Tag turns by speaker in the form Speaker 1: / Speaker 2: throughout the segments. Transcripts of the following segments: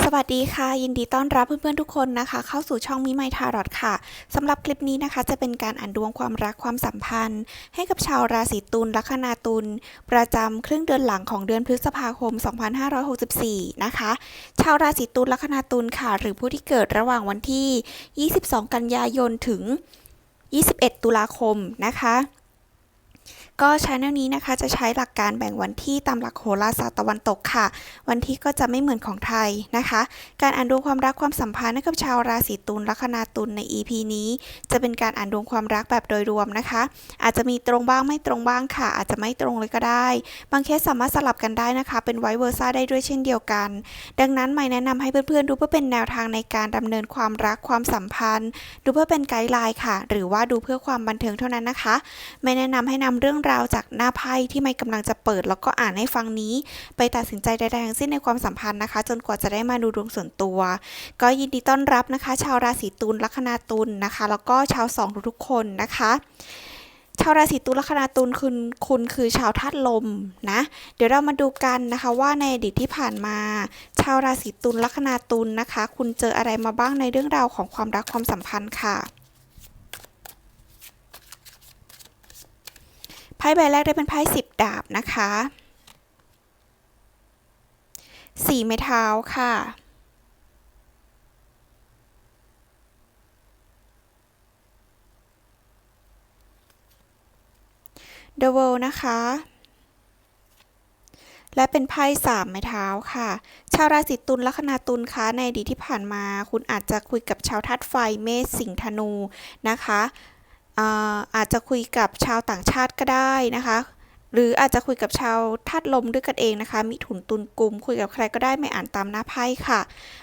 Speaker 1: สวัสดีค่ะ ยินดีต้อนรับเพื่อนๆทุกคนนะคะ เข้าสู่ช่องมิไมทารอดค่ะสำหรับคลิปนี้นะคะ จะเป็นการอ่านดวงความรักความสัมพันธ์ ให้กับชาวราศีตุลลัคนาตุลประจำครึ่งเดือนหลังของเดือนพฤษภาคม 2564 นะคะ ชาวราศีตุลลัคนาตุลค่ะ หรือผู้ที่เกิดระหว่างวันที่ 22 กันยายนถึง 21 ตุลาคมนะคะ ก็ชาแนลนี้นะคะจะใช้หลักการแบ่งวันที่ตามหลักโหราศาสตร์ตะวันตกค่ะ วันที่ก็จะไม่เหมือนของไทยนะคะ การอ่านดวงความรักความสัมพันธ์ให้กับชาวราศีตุลลัคนาตุลใน EP นี้ จะเป็นการอ่านดวงความรักแบบโดยรวมนะคะ อาจจะมีตรงบ้างไม่ตรงบ้างค่ะ อาจจะไม่ตรงเลยก็ได้ บางเคสสามารถสลับกันได้นะคะ เป็นไวเวอร์ซ่าได้ด้วยเช่นเดียวกัน ดังนั้นไม่แนะนำให้เพื่อนๆดูเพื่อเป็นแนวทางในการดำเนินความรักความสัมพันธ์ ดูเพื่อเป็นไกด์ไลน์ค่ะ หรือว่าดูเพื่อความบันเทิงเท่านั้นนะคะ ไม่แนะนำให้นำเรื่องราวจากหน้าไพ่ที่ไม่กำลังจะเปิด แล้วก็อ่านให้ฟังนี้ ไปตัดสินใจใดๆทั้งสิ้นในความสัมพันธ์นะคะ จนกว่าจะได้มาดูดวงส่วนตัว ก็ยินดีต้อนรับนะคะ ชาวราศีตุลลัคนาตุลนะคะ แล้วก็ชาวสองทุกๆคนนะคะชาวราศีตุลลัคนาตุลคุณคุณคือชาวธาตุลมนะ เดี๋ยวเรามาดูกันนะคะว่าในอดีตที่ผ่านมา ชาวราศีตุลลัคนาตุลนะคะ คุณเจออะไรมาบ้างในเรื่องราวของความรักความสัมพันธ์ค่ะ ไพ่ใบแรกได้เป็นไพ่สิบดาบนะคะสี่ไม้เท้าค่ะ The World นะคะ และเป็นไพ่สามไม้เท้าค่ะ ชาวราศีตุลลัคนาตุลคะในอดีตที่ผ่านมา คุณอาจจะคุยกับชาวธาตุไฟเมษสิงธนูนะคะ อาจจะคุยกับชาวต่างชาติก็ได้นะคะ หรืออาจจะคุยกับชาวธาตุลมด้วยกันเองนะคะมิถุนตุลกุมคุยกับใครก็ได้ไม่อ่านตามหน้าไพ่ค่ะ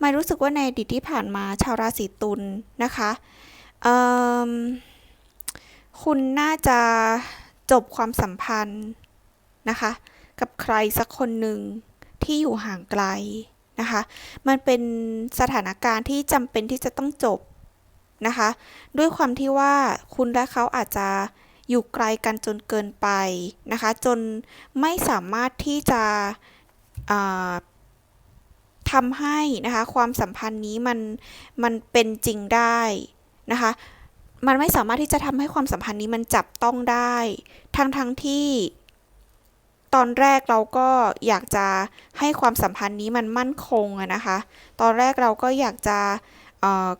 Speaker 1: ไม่รู้สึกว่าในอดีตที่ผ่านมาชาวราศีตุลนะคะคุณน่าจะจบความสัมพันธ์นะคะ กับใครสักคนหนึ่งที่อยู่ห่างไกลนะคะ มันเป็นสถานการณ์ที่จำเป็นที่จะต้องจบ นะคะ ด้วยความที่ว่าคุณและเขาอาจจะอยู่ไกลกันจนเกินไปนะคะ จนไม่สามารถที่จะทำให้นะคะความสัมพันธ์นี้มันมันเป็นจริงได้นะคะมันไม่สามารถที่จะทำให้ความสัมพันธ์นี้มันจับต้องได้ ทั้งทั้งที่ ตอนแรกเราก็อยากจะให้ความสัมพันธ์นี้มันมั่นคงอะนะคะ ตอนแรกเราก็อยากจะ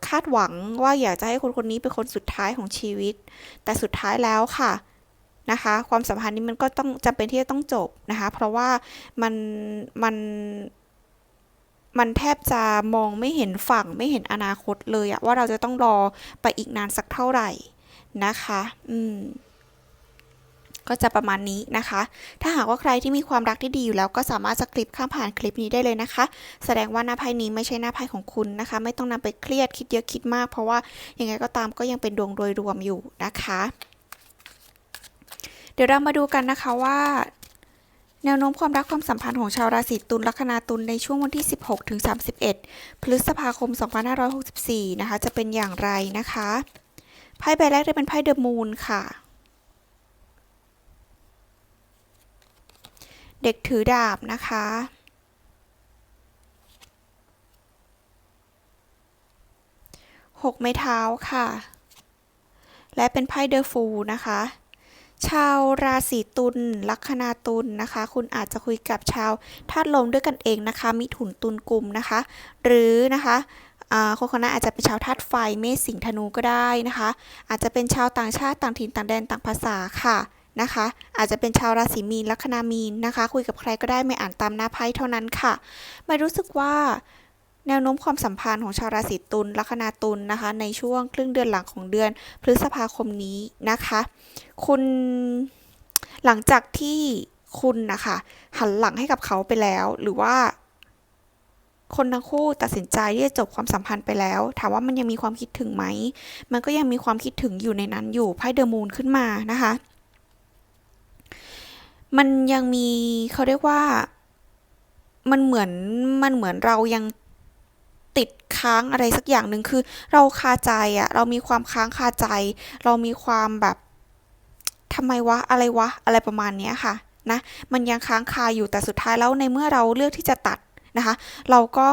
Speaker 1: คาดหวังว่าอยากจะให้คนคนนี้เป็นคนสุดท้ายของชีวิต แต่สุดท้ายแล้วค่ะนะคะ ความสัมพันธ์นี้มันก็ต้องจำเป็นที่จะต้องจบนะคะ เพราะว่ามันมันมันแทบจะมองไม่เห็นฝั่งไม่เห็นอนาคตเลยอะว่าเราจะต้องรอไปอีกนานสักเท่าไหร่นะคะ อืม ก็จะประมาณนี้นะคะ ถ้าหากว่าใครที่มีความรักที่ดีอยู่แล้วก็สามารถสคลิปข้ามผ่านคลิปนี้ได้เลยนะคะ แสดงว่าหน้าไพ่นี้ไม่ใช่หน้าไพ่ของคุณนะคะ ไม่ต้องนำไปเครียดคิดเยอะคิดมาก เพราะว่ายังไงก็ตามก็ยังเป็นดวงโดยรวมอยู่นะคะ เดี๋ยวเรามาดูกันนะคะว่าแนวโน้มความรักความสัมพันธ์ของชาวราศีตุลลัคนาตุลในช่วงวันที่ 16ถึง31 พฤษภาคม 2564 นะคะ จะเป็นอย่างไรนะคะ ไพ่ใบแรกได้เป็นไพ่เดอะมูนค่ะ เด็กถือดาบนะคะ หกไม้เท้าค่ะ และเป็นไพ่เดอะฟูนะคะ ชาวราศีตุล ลัคนาตุลนะคะ คุณอาจจะคุยกับชาวธาตุลมด้วยกันเองนะคะมิถุนตุลกลุ่มนะคะ หรือนะคะคนคนนั้นอาจจะเป็นชาวธาตุไฟ เมษสิงธนูก็ได้นะคะ อาจจะเป็นชาวต่างชาติต่างถิ่นต่างแดนต่างภาษาค่ะ นะคะ อาจจะเป็นชาวราศีมีนลัคนามีนนะคะ คุยกับใครก็ได้ไม่อ่านตามหน้าไพ่เท่านั้นค่ะ ไม่รู้สึกว่าแนวโน้มความสัมพันธ์ของชาวราศีตุลลัคนาตุลนะคะ ในช่วงครึ่งเดือนหลังของเดือนพฤษภาคมนี้นะคะ คุณหลังจากที่คุณนะคะหันหลังให้กับเขาไปแล้ว หรือว่า คนทั้งคู่ตัดสินใจที่จะจบความสัมพันธ์ไปแล้ว ถามว่ามันยังมีความคิดถึงไหม มันก็ยังมีความคิดถึงอยู่ในนั้นอยู่ไพ่เดอะมูนขึ้นมานะคะ มันยังมีเขาเรียกว่า มันเหมือนมันเหมือนเรายังติดค้างอะไรสักอย่างหนึ่งคือ เราคาใจอะเรามีความค้างคาใจ เรามีความแบบทำไมวะอะไรวะ อะไรประมาณเนี้ยค่ะนะมันยังค้างคาอยู่แต่สุดท้ายแล้วในเมื่อเราเลือกที่จะตัดนะคะ เราก็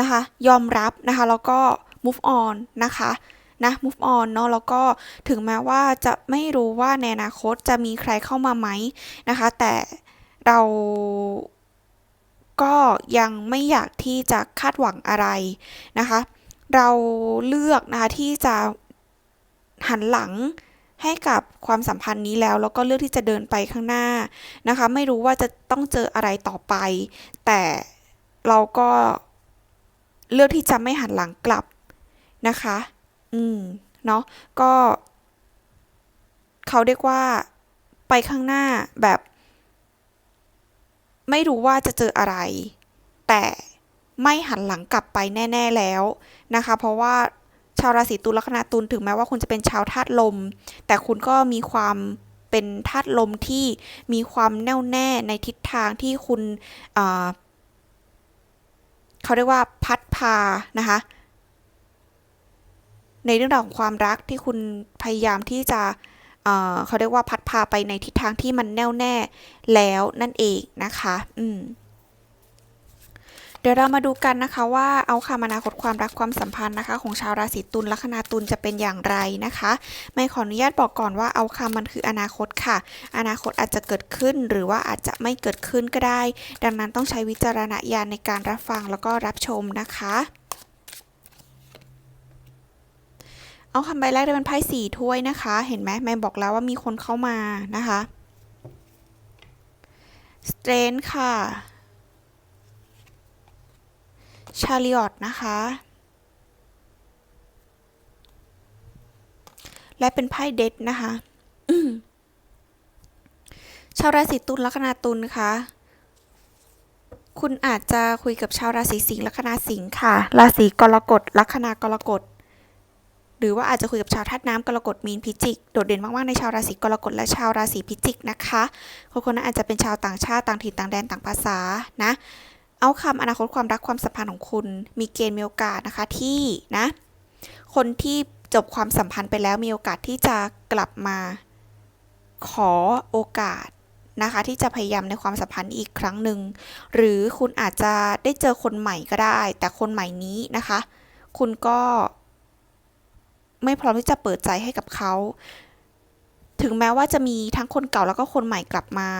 Speaker 1: นะคะ ยอมรับนะคะ แล้วก็ move on นะคะ นะ move on เนาะแล้วก็ถึงแม้ว่าจะไม่รู้ว่าในอนาคตจะมีใครเข้ามาไหมนะคะ แต่เราก็ยังไม่อยากที่จะคาดหวังอะไรนะคะ เราเลือกนะคะที่จะหันหลังให้กับความสัมพันธ์นี้แล้ว แล้วก็เลือกที่จะเดินไปข้างหน้านะคะ ไม่รู้ว่าจะต้องเจออะไรต่อไป แต่เราก็เลือกที่จะไม่หันหลังกลับนะคะ อืม เนาะก็ เขาเรียกว่าไปข้างหน้าแบบ ไม่รู้ว่าจะเจออะไร แต่ไม่หันหลังกลับไปแน่ ๆแล้วนะคะ เพราะว่าชาวราศีตุลลัคนาตุลถึงแม้ว่าคุณจะเป็นชาวธาตุลม แต่คุณก็มีความเป็นธาตุลมที่มีความแน่วแน่ในทิศทางที่คุณ เขาเรียกว่าพัดพานะคะ ในเรื่องราวของความรักที่คุณพยายามที่จะเเขาเรียกว่าพัดพาไปในทิศทางที่มันแน่วแน่แล้วนั่นเองนะคะ อืมเดี๋ยวเรามาดูกันนะคะว่าเอาคำอนาคตความรักความสัมพันธ์นะคะ ของชาวราศีตุลลัคนาตุลจะเป็นอย่างไรนะคะ ไม่ขออนุญาตบอกก่อนว่าเอาคำมันคืออนาคตค่ะ อนาคตอาจจะเกิดขึ้นหรือว่าอาจจะไม่เกิดขึ้นก็ได้ ดังนั้นต้องใช้วิจารณญาณในการรับฟังแล้วก็รับชมนะคะ เอาคำใบแรกได้เป็นไพ่สี่ถ้วยนะคะ เห็นไหมแม่บอกแล้วว่ามีคนเข้ามานะคะสเตรนค่ะชาลิออตนะคะ และเป็นไพ่เด็ดนะคะชาวราศีตุลลัคนาตุลค่ะคุณอาจจะคุยกับชาวราศีสิงห์ลัคนาสิงห์ค่ะ ราศีกรกฎลัคนากรกฎ รือว่าอาจจะคุยกับชาวธาตุน้ำกรกฎมีนพิจิก โดดเด่นมากๆในชาวราศีกรกฎและชาวราศีพิจิกนะคะคนคนนั้นอาจจะเป็นชาวต่างชาติต่างถิ่นต่างแดนต่างภาษานะ เอาคำอนาคตความรักความสัมพันธ์ของคุณ มีเกณฑ์มีโอกาสนะคะที่นะ คนที่จบความสัมพันธ์ไปแล้วมีโอกาสที่จะกลับมาขอโอกาสนะคะที่จะพยายามในความสัมพันธ์อีกครั้งหนึ่งหรือคุณอาจจะได้เจอคนใหม่ก็ได้ แต่คนใหม่นี้นะคะ คุณก็ ไม่พร้อมที่จะเปิดใจให้กับเขา ถึงแม้ว่าจะมีทั้งคนเก่าแล้วก็คนใหม่กลับมา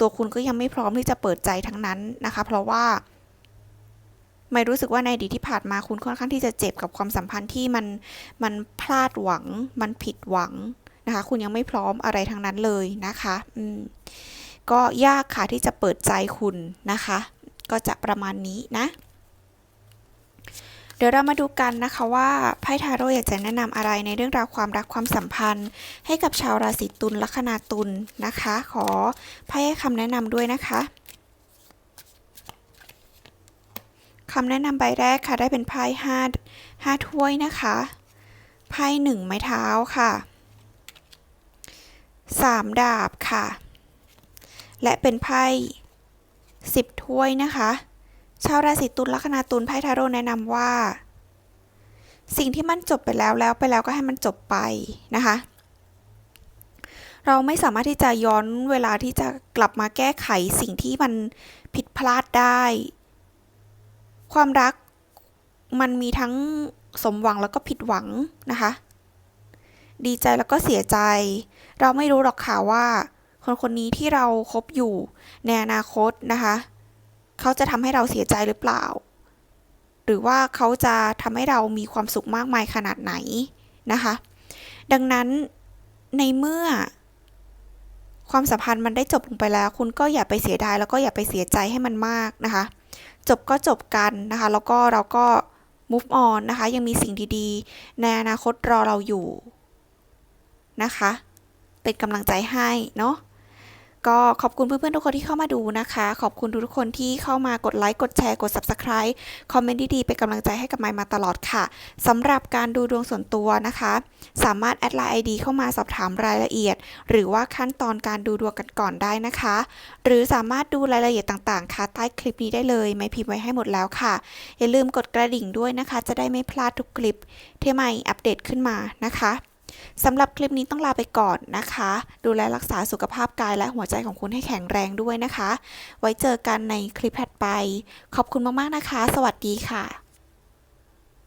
Speaker 1: ตัวคุณก็ยังไม่พร้อมที่จะเปิดใจทั้งนั้นนะคะ เพราะว่าไม่รู้สึกว่าในอดีตที่ผ่านมาคุณค่อนข้างที่จะเจ็บกับความสัมพันธ์ที่มันมันพลาดหวัง มันผิดหวังนะคะ คุณยังไม่พร้อมอะไรทั้งนั้นเลยนะคะอืมก็ยากค่ะที่จะเปิดใจคุณนะคะ ก็จะประมาณนี้นะ เดี๋ยวเรามาดูกันนะคะว่าไพ่ทาโร่อยากจะแนะนำอะไรในเรื่องราวความรักความสัมพันธ์ ให้กับชาวราศีตุลลัคนาตุลนะคะ ขอไพ่ให้คำแนะนำด้วยนะคะคำแนะนำใบแรกค่ะได้เป็นไพ่ห้าห้าถ้วยนะคะไพ่หนึ่งไม้เท้าค่ะสามดาบค่ะ และเป็นไพ่สิบถ้วยนะคะ ชาวราศีตุลลัคนาตุลไพ่ทาโร่แนะนำว่า สิ่งที่มันจบไปแล้วแล้วไปแล้วก็ให้มันจบไปนะคะ เราไม่สามารถที่จะย้อนเวลาที่จะกลับมาแก้ไขสิ่งที่มันผิดพลาดได้ ความรักมันมีทั้งสมหวังแล้วก็ผิดหวังนะคะ ดีใจแล้วก็เสียใจ เราไม่รู้หรอกค่ะว่า คนคนนี้ที่เราครบอยู่ในอนาคตนะคะ เขาจะทำให้เราเสียใจหรือเปล่า หรือว่าเขาจะทำให้เรามีความสุขมากมายขนาดไหนนะคะ ดังนั้นในเมื่อ ความสัมพันธ์มันได้จบลงไปแล้ว คุณก็อย่าไปเสียดายแล้วก็อย่าไปเสียใจให้มันมากนะคะ จบก็จบกันนะคะ แล้วก็เราก็ move on นะคะ ยังมีสิ่งดีๆ ในอนาคตรอเราอยู่นะคะ เป็นกำลังใจให้เนาะ ก็ขอบคุณเพื่อนๆทุกคนที่เข้ามาดูนะคะ ขอบคุณทุกคนที่เข้ามากดไลค์ กดแชร์ กด subscribe คอมเมนต์ดีๆ เป็นกำลังใจให้กับไมมาตลอดค่ะ สำหรับการดูดวงส่วนตัวนะคะ สามารถแอดไลน์ไอดีเข้ามาสอบถามรายละเอียด หรือว่าขั้นตอนการดูดวงกันก่อนได้นะคะ หรือสามารถดูรายละเอียดต่างๆ ค่ะใต้คลิปนี้ได้เลย ไม่พิมพ์ไว้ให้หมดแล้วค่ะ อย่าลืมกดกระดิ่งด้วยนะคะ จะได้ไม่พลาดทุกคลิปที่ใหม่อัปเดตขึ้นมานะคะ สำหรับคลิปนี้ต้องลาไปก่อนนะคะ ดูแลรักษาสุขภาพกายและหัวใจของคุณให้แข็งแรงด้วยนะคะ ไว้เจอกันในคลิปถัดไป ขอบคุณมากๆนะคะ สวัสดีค่ะ